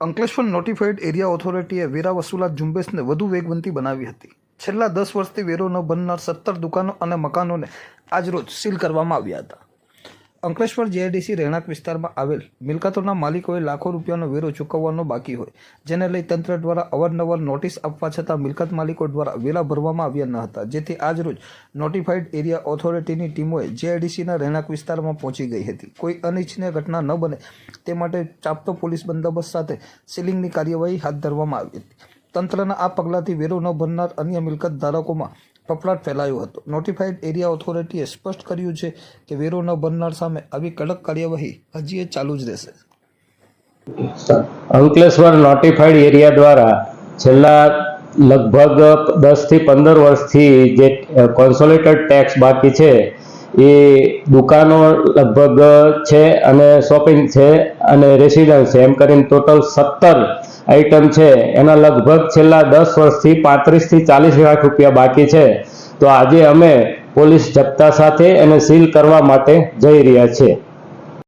Ankleshwar notified area ઓથોરિટીએ વેરા વસૂલાત ઝુંબેશને વધુ વેગવંતી બનાવી હતી. છેલ્લા દસ વર્ષથી વેરો ન બનનાર સત્તર દુકાનો અને મકાનોને આજરોજ સીલ કરવામાં આવ્યા હતા. અંકલેશ્વર જીઆઈડીસી રહેણાંક વિસ્તારમાં આવેલ મિલકતોના માલિકોએ લાખો રૂપિયાનો વેરો ચૂકવવાનો બાકી હોય, જેને લઈ તંત્ર દ્વારા અવારનવાર નોટિસ આપવા છતાં મિલકત માલિકો દ્વારા વેરા ભરવામાં આવ્યા ન હતા. જેથી આજરોજ નોટિફાઈડ એરિયા ઓથોરિટીની ટીમોએ જીઆઈડીસીના રહેણાંક વિસ્તારમાં પહોંચી ગઈ હતી. કોઈ અનિચ્છનીય ઘટના ન બને તે માટે ચાપતો પોલીસ બંદોબસ્ત સાથે સીલિંગની કાર્યવાહી હાથ ધરવામાં આવી હતી. તંત્રના આ પગલાંથી વેરો ન ભરનાર અન્ય મિલકત ધારકોમાં ફફડાટ ફેલાયો હતો. નોટિફાઈડ એરિયા ઓથોરિટીએ સ્પષ્ટ કર્યું છે કે વેરો ન ભરનાર સામે આવી કડક કાર્યવાહી હજી એ ચાલુ જ રહેશે. અંકલેશ્વર નોટિફાઈડ એરિયા દ્વારા છેલ્લા લગભગ દસથી પંદર વર્ષથી જે કોન્સોલેટેડ ટેક્સ બાકી છે, એ દુકાનો લગભગ છે અને શોપિંગ છે અને રેસિડન્સ છે. એમ કરીને ટોટલ સત્તર આઈટમ છે. એના લગભગ છેલ્લા દસ વર્ષથી પાંત્રીસથી ચાલીસ લાખ રૂપિયા બાકી છે. તો આજે અમે પોલીસ જપ્તા સાથે એને સીલ કરવા માટે જઈ રહ્યા છીએ.